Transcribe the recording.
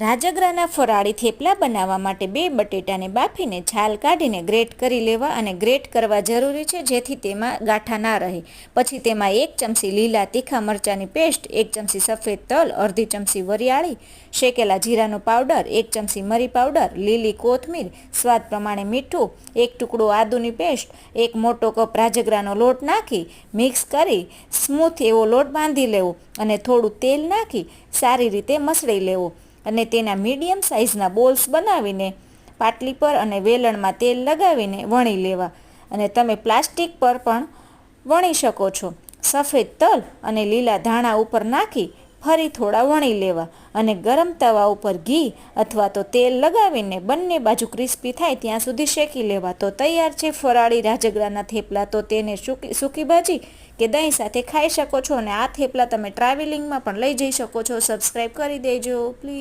રાજગરાના ફરાળી થેપલા બનાવવા માટે બે બટેટાને બાફીને છાલ કાઢીને ગ્રેટ કરી લેવા અને ગ્રેટ કરવા જરૂરી છે જેથી તેમાં ગાંઠા ના રહે. પછી તેમાં એક ચમચી લીલા તીખા મરચાંની પેસ્ટ, એક ચમચી સફેદ તલ, અડધી ચમચી વરિયાળી, શેકેલા જીરાનો પાવડર, એક ચમચી મરી પાવડર, લીલી કોથમીર, સ્વાદ પ્રમાણે મીઠું, એક ટુકડો આદુની પેસ્ટ, એક મોટો કપ રાજગરાનો લોટ નાખી, મિક્સ કરી, સ્મૂથ એવો લોટ બાંધી લેવો અને થોડું તેલ નાખી, સારી રીતે મસળી લેવો. અને તેના મીડિયમ સાઇઝના બોલ્સ બનાવીને પાટલી પર અને વેલણમાં તેલ લગાવીને વણી લેવા. અને તમે પ્લાસ્ટિક પર પણ વણી શકો છો. સફેદ તલ અને લીલા ધાણા ઉપર નાખી ફરી થોડા વણી લેવા. અને ગરમ તવા ઉપર ઘી અથવા તો તેલ લગાવીને બંને બાજુ ક્રિસ્પી થાય ત્યાં સુધી શેકી લેવા. તો તૈયાર છે ફરાળી રાજગરાના થેપલા. તો તેને સૂકી સૂકી ભાજી કે દહીં સાથે ખાઈ શકો છો. અને આ થેપલા તમે ટ્રાવેલિંગમાં પણ લઈ જઈ શકો છો. સબસ્ક્રાઈબ કરી દેજો પ્લીઝ